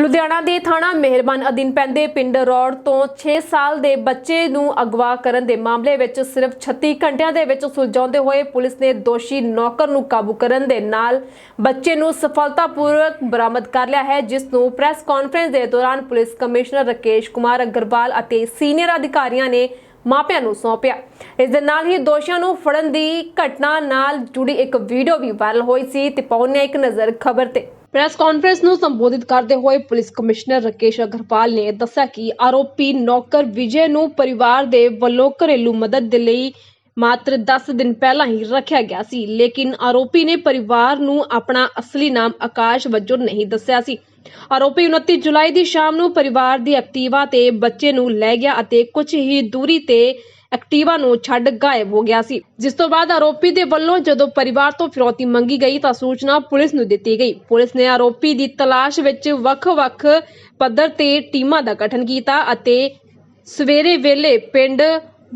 ਲੁਧਿਆਣਾ ਦੇ ਥਾਣਾ ਮਿਹਰਬਾਨ ਅਧੀਨ ਪੈਂਦੇ ਪਿੰਡ ਰੋਡ ਤੋਂ 6 ਸਾਲ ਦੇ ਬੱਚੇ ਨੂੰ ਅਗਵਾ ਕਰਨ ਦੇ ਮਾਮਲੇ ਵਿੱਚ ਸਿਰਫ 36 ਘੰਟਿਆਂ ਦੇ ਵਿੱਚ ਸੁਲਝਾਉਂਦੇ ਹੋਏ ਪੁਲਿਸ ਨੇ ਦੋਸ਼ੀ ਨੌਕਰ ਨੂੰ ਕਾਬੂ ਕਰਨ ਦੇ ਨਾਲ ਬੱਚੇ ਨੂੰ ਸਫਲਤਾਪੂਰਵਕ ਬਰਾਮਦ ਕਰ ਲਿਆ ਹੈ, ਜਿਸ ਨੂੰ ਪ੍ਰੈਸ ਕਾਨਫਰੰਸ ਦੇ ਦੌਰਾਨ ਪੁਲਿਸ ਕਮਿਸ਼ਨਰ ਰਕੇਸ਼ ਕੁਮਾਰ ਅਗਰਵਾਲ ਅਤੇ ਸੀਨੀਅਰ ਅਧਿਕਾਰੀਆਂ ਨੇ ਮਾਪਿਆਂ ਨੂੰ ਸੌਂਪਿਆ। ਇਸ ਦੇ ਨਾਲ ਹੀ ਦੋਸ਼ੀਆਂ ਨੂੰ ਫੜਨ ਦੀ ਘਟਨਾ ਨਾਲ ਜੁੜੀ ਇੱਕ ਵੀਡੀਓ ਵੀ ਵਾਇਰਲ ਹੋਈ ਸੀ, ਤੇ ਪਾਉਣੇ ਇੱਕ ਨਜ਼ਰ ਖਬਰ ਤੇ। ਪ੍ਰੈਸ ਕਾਨਫਰੰਸ ਨੂੰ ਸੰਬੋਧਿਤ ਕਰਦੇ ਹੋਏ ਪੁਲਿਸ ਕਮਿਸ਼ਨਰ ਰਕੇਸ਼ ਅਗਰਵਾਲ ਨੇ ਦੱਸਿਆ ਕਿ ਆਰੋਪੀ ਨੌਕਰ ਵਿਜੇ ਨੂੰ ਪਰਿਵਾਰ ਦੇ ਵੱਲੋਂ ਘਰੇਲੂ ਮਦਦ ਦੇ ਲਈ ਮਾਤਰ 10 ਦਿਨ ਪਹਿਲਾਂ ਹੀ ਰੱਖਿਆ ਗਿਆ ਸੀ, ਲੇਕਿਨ ਆਰੋਪੀ ਨੇ ਪਰਿਵਾਰ ਨੂੰ ਆਪਣਾ ਅਸਲੀ ਨਾਮ ਆਕਾਸ਼ ਵਜੋਂ ਨਹੀਂ ਦੱਸਿਆ ਸੀ। ਆਰੋਪੀ 29 ਜੁਲਾਈ ਦੀ ਸ਼ਾਮ ਨੂੰ ਪਰਿਵਾਰ ਦੀ ਐਕਟਿਵਾ ਤੇ ਬੱਚੇ ਨੂੰ ਲੈ ਗਿਆ ਅਤੇ ਕੁਝ ਹੀ ਦੂਰੀ ਤੇ ਐਕਟਿਵਾ ਨੂੰ ਛੱਡ ਗਾਇਬ ਹੋ ਗਿਆ ਸੀ। ਜਿਸ ਤੋਂ ਬਾਅਦ ਆਰੋਪੀ ਦੇ ਵੱਲੋਂ ਜਦੋਂ ਪਰਿਵਾਰ ਤੋਂ ਫਿਰੌਤੀ ਮੰਗੀ ਗਈ ਤਾਂ ਸੂਚਨਾ ਪੁਲਿਸ ਨੂੰ ਦਿੱਤੀ ਗਈ। ਪੁਲਿਸ ਨੇ ਆਰੋਪੀ ਦੀ ਤਲਾਸ਼ ਵਿੱਚ ਵੱਖ-ਵੱਖ ਪੱਧਰ ਤੇ ਟੀਮਾਂ ਦਾ ਗਠਨ ਕੀਤਾ ਅਤੇ ਸਵੇਰੇ ਵੇਲੇ ਪਿੰਡ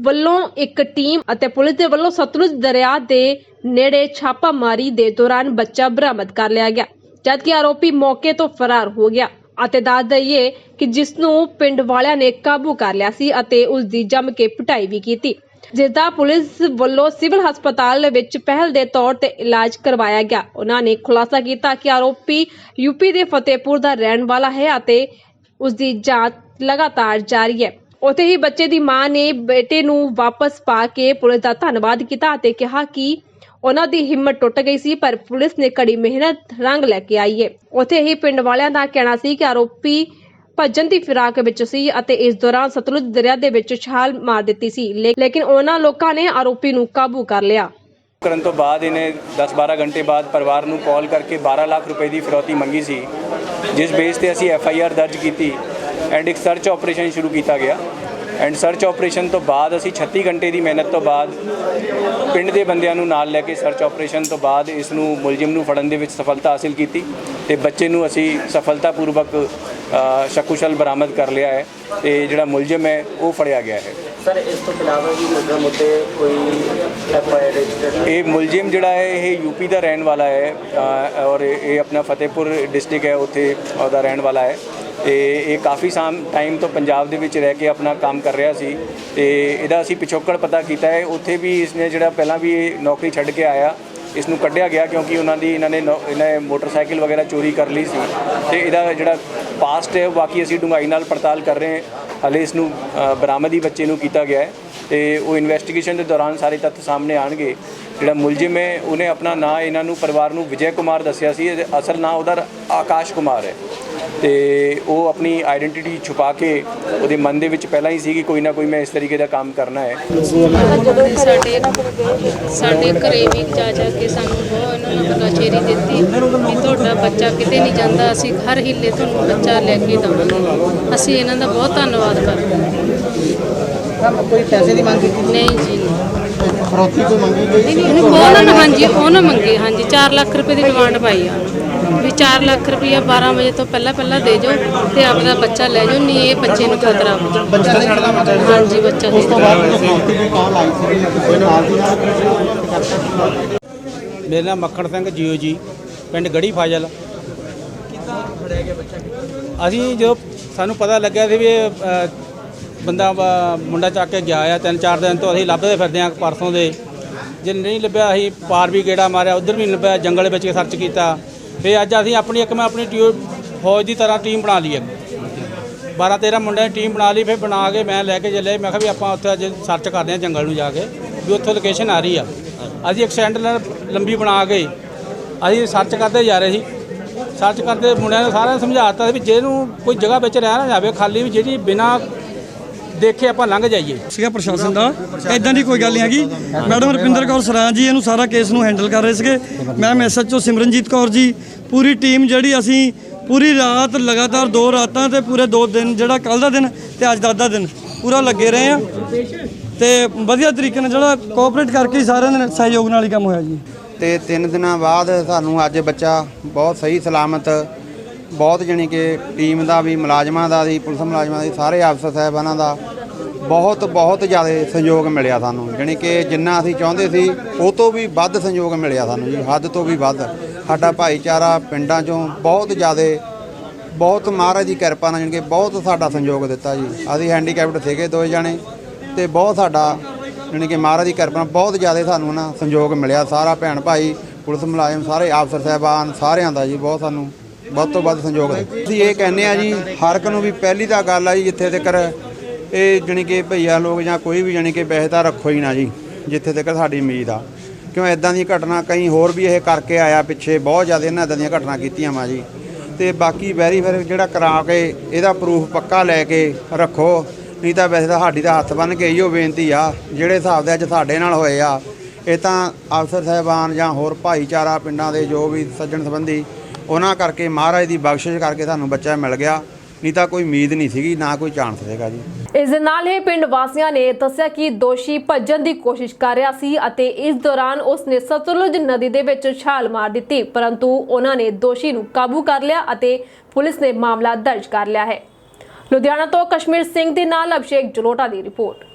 ਵੱਲੋਂ ਇੱਕ ਟੀਮ ਅਤੇ ਪੁਲਿਸ ਦੇ ਵੱਲੋਂ ਸਤਲੁਜ ਦਰਿਆ ਦੇ ਨੇੜੇ ਛਾਪਾਮਾਰੀ ਦੇ ਦੌਰਾਨ ਬੱਚਾ ਬਰਾਮਦ ਕਰ ਲਿਆ ਗਿਆ, ਜਦਕਿ ਆਰੋਪੀ ਮੌਕੇ ਤੋਂ ਫਰਾਰ ਹੋ ਗਿਆ। ਅਤੇ ਦੱਸ ਦਈਏ ਕਿ ਜਿਸ ਨੂੰ ਪਿੰਡ ਵਾਲਿਆਂ ਨੇ ਕਾਬੂ ਕਰ ਲਿਆ ਸੀ ਅਤੇ ਉਸ ਦੀ ਜੰਮ ਕੇ ਪਟਾਈ ਵੀ ਕੀਤੀ। ਜਿਸ ਦਾ ਪੁਲਿਸ ਵੱਲੋਂ ਸਿਵਲ ਹਸਪਤਾਲ ਵਿੱਚ ਪਹਿਲ ਦੇ ਤੌਰ ਤੇ ਇਲਾਜ ਕਰਵਾਇਆ ਗਿਆ। ਉਹਨਾਂ ਨੇ ਖੁਲਾਸਾ ਕੀਤਾ ਕਿ ਆਰੋਪੀ ਯੂਪੀ ਦੇ ਫਤਿਹਪੁਰ ਦਾ ਰਹਿਣ ਵਾਲਾ ਹੈ ਅਤੇ ਉਸ ਦੀ ਜਾਂਚ ਲਗਾਤਾਰ ਜਾਰੀ ਹੈ। ਉੱਥੇ ਹੀ ਬੱਚੇ ਦੀ ਮਾਂ ਨੇ ਬੇਟੇ ਨੂੰ ਵਾਪਸ ਪਾ ਕੇ ਪੁਲਿਸ ਦਾ ਧੰਨਵਾਦ ਕੀਤਾ ਅਤੇ ਕਿਹਾ ਕਿ ਉਹਨਾਂ ਦੀ ਹਿੰਮਤ ਟੁੱਟ ਗਈ ਸੀ, ਪਰ ਪੁਲਿਸ ਨੇ ਕੜੀ ਮਿਹਨਤ ਰੰਗ ਲੈ ਕੇ ਆਈ ਹੈ। ਉੱਥੇ ਹੀ ਪਿੰਡ ਵਾਲਿਆਂ ਦਾ ਕਹਿਣਾ ਸੀ ਕਿ ਆਰੋਪੀ ਭੱਜਣ ਦੀ ਫਿਰਾਕ ਵਿੱਚ ਸੀ ਅਤੇ ਇਸ ਦੌਰਾਨ ਸਤਲੁਜ ਦਰਿਆ ਦੇ ਵਿੱਚ ਛਾਲ ਮਾਰ ਦਿੱਤੀ ਸੀ ਲੇਕਿਨ ਉਹਨਾਂ ਲੋਕਾਂ ਨੇ ਆਰੋਪੀ ਨੂੰ ਕਾਬੂ ਕਰ ਲਿਆ। ਕਰਨ ਤੋਂ ਬਾਅਦ ਇਹਨੇ 10-12 ਘੰਟੇ ਬਾਅਦ ਪਰਿਵਾਰ ਨੂੰ ਕਾਲ ਕਰਕੇ 12 ਲੱਖ ਰੁਪਏ ਦੀ ਫਿਰੌਤੀ ਮੰਗੀ ਸੀ, ਜਿਸ ਬੇਸ ਤੇ ਅਸੀਂ ਐਫ ਆਈ ਆਰ ਦਰਜ ਕੀਤੀ। ਐਂਡ ਇੱਕ ਸਰਚ ਆਪਰੇਸ਼ਨ ਸ਼ੁਰੂ ਕੀਤਾ ਗਿਆ। ਐਂਡ ਸਰਚ ਆਪਰੇਸ਼ਨ ਤੋਂ ਬਾਅਦ ਅਸੀਂ 36 ਘੰਟੇ ਦੀ ਮਿਹਨਤ ਤੋਂ ਬਾਅਦ ਪਿੰਡ ਦੇ ਬੰਦਿਆਂ ਨੂੰ ਨਾਲ ਲੈ ਕੇ ਸਰਚ ਆਪਰੇਸ਼ਨ ਤੋਂ ਬਾਅਦ ਇਸ ਨੂੰ ਮੁਲਜ਼ਮ ਨੂੰ ਫੜਨ ਦੇ ਵਿੱਚ ਸਫਲਤਾ ਹਾਸਿਲ ਕੀਤੀ ਤੇ ਬੱਚੇ ਨੂੰ ਅਸੀਂ ਸਫਲਤਾਪੂਰਵਕ ਅ, ਸ਼ਕੁਸ਼ਲ ਬਰਾਮਦ ਕਰ ਲਿਆ ਹੈ ਤੇ ਜਿਹੜਾ ਮੁਲਜ਼ਮ ਹੈ ਉਹ ਫੜਿਆ ਗਿਆ ਹੈ। ਸਰ ਇਸ ਤੋਂ ਇਲਾਵਾ ਵੀ ਮੁੱਢਾ ਮੁੱਦੇ ਕੋਈ ਐਫ ਆਈ ਆਰ ਰਜਿਸਟਰ ਇਹ ਮੁਲਜ਼ਮ ਜਿਹੜਾ ਹੈ ਇਹ ਯੂਪੀ ਦਾ ਰਹਿਣ ਵਾਲਾ ਹੈ ਔਰ ਇਹ ਆਪਣਾ ਫਤਿਹਪੁਰ ਡਿਸਟ੍ਰਿਕਟ ਹੈ ਉੱਥੇ ਉਹਦਾ ਰਹਿਣ ਵਾਲਾ ਹੈ। ਤੇ ਇਹ ਕਾਫੀ ਸਾਮ ਟਾਈਮ ਤੋਂ ਪੰਜਾਬ ਦੇ ਵਿੱਚ ਰਹਿ ਕੇ ਆਪਣਾ ਕੰਮ ਕਰ ਰਿਹਾ ਸੀ ਤੇ ਇਹਦਾ ਅਸੀਂ ਪਿਛੋਕੜ ਪਤਾ ਕੀਤਾ ਹੈ। ਉੱਥੇ ਵੀ ਇਸਨੇ ਜਿਹੜਾ ਪਹਿਲਾਂ ਵੀ ਇਹ ਨੌਕਰੀ ਛੱਡ ਕੇ ਆਇਆ ਇਸ ਨੂੰ ਕੱਢਿਆ ਗਿਆ ਕਿਉਂਕਿ ਉਹਨਾਂ ਦੀ ਇਹਨਾਂ ਨੇ ਨੌ- ਇਹਨਾਂ ਮੋਟਰਸਾਈਕਲ ਵਗੈਰਾ ਚੋਰੀ ਕਰ ਲਈ ਸੀ ਤੇ ਇਹਦਾ ਜਿਹੜਾ ਪਾਸਟ ਹੈ ਉਹ ਬਾਕੀ ਅਸੀਂ ਡੂੰਘਾਈ ਨਾਲ ਪੜਤਾਲ ਕਰ ਰਹੇ ਹਾਂ। ਹਲੇ ਇਸ ਨੂੰ ਅ, ਬਰਾਮਦ ਹੀ ਬੱਚੇ ਨੂੰ ਕੀਤਾ ਗਿਆ ਹੈ ਤੇ ਉਹ ਇਨਵੈਸਟੀਗੇਸ਼ਨ ਦੇ ਦੌਰਾਨ ਸਾਰੇ ਤੱਥ ਸਾਹਮਣੇ ਆਣਗੇ ਜਿਹੜਾ ਮੁਲਜ਼ਮ ਹੈ ਉਹਨੇ ਆਪਣਾ ਨਾਂ ਇਹਨਾਂ ਨੂੰ ਪਰਿਵਾਰ ਨੂੰ ਵਿਜੇ ਕੁਮਾਰ ਦੱਸਿਆ ਸੀ। ਅਸਲ ਨਾਂ ਉਹਦਾ ਆਕਾਸ਼ ਕੁਮਾਰ ਹੈ। ਤੇ ਉਹ ਆਪਣੀ ਆਇਡੈਂਟੀਟੀ ਛੁਪਾ ਕੇ ਉਹਦੇ ਮਨ ਦੇ ਵਿੱਚ ਪਹਿਲਾਂ ਹੀ ਸੀ ਕਿ ਕੋਈ ਨਾ ਕੋਈ ਮੈਂ ਇਸ ਤਰੀਕੇ ਦਾ ਕੰਮ ਕਰਨਾ ਹੈ। ਸਾਡੇ ਸਾਡੇ ਘਰੇ ਵੀ ਜਾ ਜਾ ਕੇ ਸਾਨੂੰ ਬਹੁਤ ਇਹਨਾਂ ਨੇ ਬਲਾਚੇਰੀ ਦਿੱਤੀ ਵੀ ਤੁਹਾਡਾ ਬੱਚਾ ਕਿਤੇ ਨਹੀਂ ਜਾਂਦਾ ਅਸੀਂ ਹਰ ਹਿੱਲੇ ਤੁਹਾਨੂੰ ਬੱਚਾ ਲੈ ਕੇ ਦਵਾਂਗੇ। ਅਸੀਂ ਇਹਨਾਂ ਦਾ ਬਹੁਤ ਧੰਨਵਾਦ ਕਰਦੇ ਹਾਂ। ਕੋਈ ਪੈਸੇ ਦੀ ਮੰਗ ਕੀਤੀ? ਨਹੀਂ ਜੀ। ਨਹੀਂ। ਫਰੋਤੀ ਕੋਈ ਮੰਗੀ ਗਈ ਉਹਨੂੰ ਉਹਨਾਂ ਨੇ ਹਾਂਜੀ ਉਹਨਾਂ ਮੰਗੇ ਹਾਂਜੀ 4 ਲੱਖ ਰੁਪਏ ਦੀ ਡਿਮਾਂਡ ਪਾਈ ਆ। ਵੀ 4 ਲੱਖ ਰੁਪਇਆ 12 ਵਜੇ ਤੋਂ ਪਹਿਲਾਂ ਪਹਿਲਾਂ ਦੇ ਜਾਓ ਤੇ ਆਪਦਾ ਬੱਚਾ ਲੈ ਜਾਓ ਨਹੀਂ ਇਹ ਬੱਚੇ ਨੂੰ ਖਤਰਾ ਹੋ ਜਾਊ। ਬੱਚਾ ਛੱਡਦਾ ਮਤਲਬ ਹਾਂਜੀ ਬੱਚਾ ਦੇ ਉਸ ਤੋਂ ਦਿਓ। ਬਾਅਦ ਫਰੋਤੀ ਦੀ ਕਾਲ ਆਈ ਸੀ ਕਿਸੇ ਨਾਲ ਦੀ ਨਾਲ ਮੇਰਾ ਨਾਮ ਮੱਖਣ ਸਿੰਘ ਜੀਓ ਜੀ ਪਿੰਡ ਗੜੀ ਫਾਜ਼ਲ। ਅਸੀਂ ਜੋ ਸਾਨੂੰ ਪਤਾ ਲੱਗਿਆ ਸੀ ਵੀ ਇਹ ਅ, ਬੰਦਾ ਮੁੰਡਾ ਚੱਕ ਕੇ ਗਿਆ ਆ ਤਿੰਨ ਚਾਰ ਦਿਨ ਤੋਂ ਅਸੀਂ ਲੱਭਦੇ ਫਿਰਦੇ ਆ ਪਰਸੋਂ ਦੇ। ਜੇ ਨਹੀਂ ਲੱਭਿਆ ਅਸੀਂ ਪਾਰ ਵੀ ਗੇੜਾ ਮਾਰਿਆ ਉਧਰ ਵੀ ਨਹੀਂ ਲੱਭਿਆ ਜੰਗਲ ਵਿੱਚ ਸਰਚ ਕੀਤਾ। ਫਿਰ ਅੱਜ ਅਸੀਂ ਆਪਣੀ ਇੱਕ ਮੈਂ ਆਪਣੀ ਟਿਊ ਫੌਜ ਦੀ ਤਰ੍ਹਾਂ ਟੀਮ ਬਣਾ ਲਈ ਹੈ। 12 13 ਮੁੰਡਿਆਂ ਦੀ ਟੀਮ ਬਣਾ ਲਈ, ਫਿਰ ਬਣਾ ਕੇ ਮੈਂ ਲੈ ਕੇ ਚੱਲੇ ਮੈਂ ਕਿਹਾ ਵੀ ਆਪਾਂ ਉੱਥੇ ਅੱਜ ਸਰਚ ਕਰਦੇ ਹਾਂ ਜੰਗਲ ਨੂੰ ਜਾ ਕੇ, ਵੀ ਉੱਥੋਂ ਲੋਕੇਸ਼ਨ ਆ ਰਹੀ ਆ। ਅਸੀਂ ਇੱਕ ਸੈਂਟਰ ਲੰਬੀ ਬਣਾ ਕੇ ਅਸੀਂ ਸਰਚ ਕਰਦੇ ਜਾ ਰਹੇ ਸੀ। ਸਰਚ ਕਰਦੇ ਮੁੰਡਿਆਂ ਨੇ ਸਾਰਿਆਂ ਨੂੰ ਸਮਝਾਤਾ ਵੀ ਜਿਹਨੂੰ ਕੋਈ ਜਗ੍ਹਾ ਵਿੱਚ ਰਹਿ ਨਾ ਜਾਵੇ, ਖਾਲੀ ਵੀ ਜਿਹੜੀ ਬਿਨਾ ਦੇਖੇ ਆਪਾਂ ਲੰਘ ਜਾਈਏ। ਸੀਗਾ ਪ੍ਰਸ਼ਾਸਨ ਦਾ। ਐਦਾਂ ਦੀ ਕੋਈ ਗੱਲ ਨਹੀਂ ਹੈਗੀ। ਮੈਡਮ ਰੁਪਿੰਦਰ ਕੌਰ ਸਰਾਂ ਜੀ ਇਹਨੂੰ ਸਾਰਾ ਕੇਸ ਨੂੰ ਹੈਂਡਲ ਕਰ ਰਹੇ ਸੀਗੇ। ਮੈਮ ਐਸਐਚਓ ਸਿਮਰਨਜੀਤ ਕੌਰ ਜੀ ਪੂਰੀ ਟੀਮ ਜਿਹੜੀ ਅਸੀਂ ਪੂਰੀ ਰਾਤ ਲਗਾਤਾਰ ਦੋ ਰਾਤਾਂ ਤੇ ਪੂਰੇ ਦੋ ਦਿਨ ਜਿਹੜਾ ਕੱਲ ਦਾ ਦਿਨ ਤੇ ਅੱਜ ਦਾ ਅੱਧਾ ਦਿਨ ਪੂਰਾ ਲੱਗੇ ਰਹੇ ਆ ਤੇ ਵਧੀਆ ਤਰੀਕੇ ਨਾਲ ਜਿਹੜਾ ਕੋਆਪਰੇਟ ਕਰਕੇ ਸਾਰਿਆਂ ਦੇ ਸਹਿਯੋਗ ਨਾਲ ਹੀ ਕੰਮ ਹੋਇਆ ਜੀ। ਤੇ ਤਿੰਨ ਦਿਨਾਂ ਬਾਅਦ ਸਾਨੂੰ ਅੱਜ ਬੱਚਾ ਬਹੁਤ ਸਹੀ ਸਲਾਮਤ ਬਹੁਤ ਜਾਣੀ ਕਿ ਟੀਮ ਦਾ ਵੀ, ਮੁਲਾਜ਼ਮਾਂ ਦਾ ਵੀ, ਪੁਲਿਸ ਮੁਲਾਜ਼ਮਾਂ ਦੀ ਸਾਰੇ ਅਫਸਰ ਸਾਹਿਬਾਨਾਂ ਦਾ ਬਹੁਤ ਬਹੁਤ ਜ਼ਿਆਦਾ ਸਹਿਯੋਗ ਮਿਲਿਆ ਸਾਨੂੰ। ਜਾਣੀ ਕਿ ਜਿੰਨਾ ਅਸੀਂ ਚਾਹੁੰਦੇ ਸੀ, ਉਹ ਤੋਂ ਵੀ ਵੱਧ ਸਹਿਯੋਗ ਮਿਲਿਆ ਸਾਨੂੰ ਜੀ, ਹੱਦ ਤੋਂ ਵੀ ਵੱਧ। ਸਾਡਾ ਭਾਈਚਾਰਾ ਪਿੰਡਾਂ ਚੋਂ ਬਹੁਤ ਜ਼ਿਆਦਾ, ਬਹੁਤ ਮਹਾਰਾਜ ਦੀ ਕਿਰਪਾ ਨਾਲ ਜਾਣੀ ਕਿ ਬਹੁਤ ਸਾਡਾ ਸੰਯੋਗ ਦਿੱਤਾ ਜੀ। ਅਸੀਂ ਹੈਂਡੀਕੈਪਟ ਸੀਗੇ ਦੋ ਜਣੇ ਤੇ ਬਹੁਤ ਸਾਡਾ ਜਾਣੀ ਕਿ ਮਹਾਰਾਜ ਦੀ ਕਿਰਪਾ ਨਾਲ ਬਹੁਤ ਜ਼ਿਆਦਾ ਸਾਨੂੰ ਨਾ ਸੰਯੋਗ ਮਿਲਿਆ। ਸਾਰਾ ਭੈਣ ਭਾਈ, ਪੁਲਿਸ ਮੁਲਾਜ਼ਮ, ਸਾਰੇ ਅਫਸਰ ਸਾਹਿਬਾਨ, ਸਾਰਿਆਂ ਦਾ ਜੀ, ਬਹੁਤ ਸਾਨੂੰ ਵੱਧ ਤੋਂ ਵੱਧ ਸੰਯੋਗ ਦਿੱਤਾ ਅਸੀਂ ਇਹ ਕਹਿੰਦੇ ਆ ਜੀ, ਹਰ ਇੱਕ ਨੂੰ ਵੀ ਪਹਿਲੀ ਤਾਂ ਗੱਲ ਆ ਜੀ, ਜਿੱਥੇ ਤੱਕ ਇਹ ਜਾਣੀ ਕਿ ਭਈਆ ਲੋਕ ਜਾਂ ਕੋਈ ਵੀ ਜਾਣੀ ਕਿ ਵੈਸੇ ਤਾਂ ਰੱਖੋ ਹੀ ਨਾ ਜੀ, ਜਿੱਥੇ ਤੱਕ ਸਾਡੀ ਉਮੀਦ ਆ। ਕਿਉਂ ਇਦਾਂ ਦੀ ਘਟਨਾ ਕਈ ਹੋਰ ਵੀ ਇਹ ਕਰਕੇ ਆਇਆ ਪਿੱਛੇ, ਬਹੁਤ ਜ਼ਿਆਦਾ ਇਹਨਾਂ ਇਦਾਂ ਦੀਆਂ ਘਟਨਾ ਕੀਤੀਆਂ ਵਾ ਜੀ। ਤੇ ਬਾਕੀ ਵੈਰੀ ਵੈਰੀਫਾਈ ਜਿਹੜਾ ਕਰਾ ਕੇ ਇਹਦਾ ਪ੍ਰੂਫ ਪੱਕਾ ਲੈ ਕੇ ਰੱਖੋ, ਨਹੀਂ ਤਾਂ ਵੈਸੇ ਤਾਂ ਸਾਡੀ ਤਾਂ ਹੱਥ ਬੰਨ ਕੇ ਇਹੋ ਬੇਨਤੀ ਆ, ਜਿਹੜੇ ਹਿਸਾਬ ਦੇ ਅੱਜ ਸਾਡੇ ਨਾਲ ਹੋਏ ਆ, ਇਹ ਤਾਂ ਅਫਸਰ ਸਾਹਿਬਾਨ ਜਾਂ ਹੋਰ ਭਾਈਚਾਰਾ ਪਿੰਡਾਂ ਦੇ ਜੋ ਵੀ ਸੱਜਣ ਸੰਬੰਧੀ ਉਹਨਾਂ ਕਰਕੇ ਮਹਾਰਾਜ ਦੀ ਬਖਸ਼ਿਸ਼ ਕਰਕੇ ਤੁਹਾਨੂੰ ਬੱਚਾ ਮਿਲ ਗਿਆ। ਨਹੀਂ ਤਾਂ ਕੋਈ ਉਮੀਦ ਨਹੀਂ ਸੀਗੀ, ਨਾ ਕੋਈ ਚਾਂਸ ਸੀਗਾ ਜੀ। ਇਸ ਦੇ ਨਾਲ ਹੀ ਪਿੰਡ ਵਾਸੀਆਂ ਨੇ ਦੱਸਿਆ ਕਿ ਦੋਸ਼ੀ ਭੱਜਣ ਦੀ ਕੋਸ਼ਿਸ਼ ਕਰ ਰਿਹਾ ਸੀ ਅਤੇ ਇਸ ਦੌਰਾਨ ਉਸ ਨੇ ਸਤਲੁਜ ਨਦੀ ਦੇ ਵਿੱਚ ਛਾਲ ਮਾਰ ਦਿੱਤੀ, ਪਰੰਤੂ ਉਹਨਾਂ ਨੇ ਦੋਸ਼ੀ ਨੂੰ ਕਾਬੂ ਕਰ ਲਿਆ ਅਤੇ ਪੁਲਿਸ ਨੇ ਮਾਮਲਾ ਦਰਜ ਕਰ ਲਿਆ ਹੈ। ਲੁਧਿਆਣਾ ਤੋਂ ਕਸ਼ਮੀਰ ਸਿੰਘ ਦੇ ਨਾਲ ਅਭਿਸ਼ੇਕ ਜਲੋਟਾ ਦੀ report.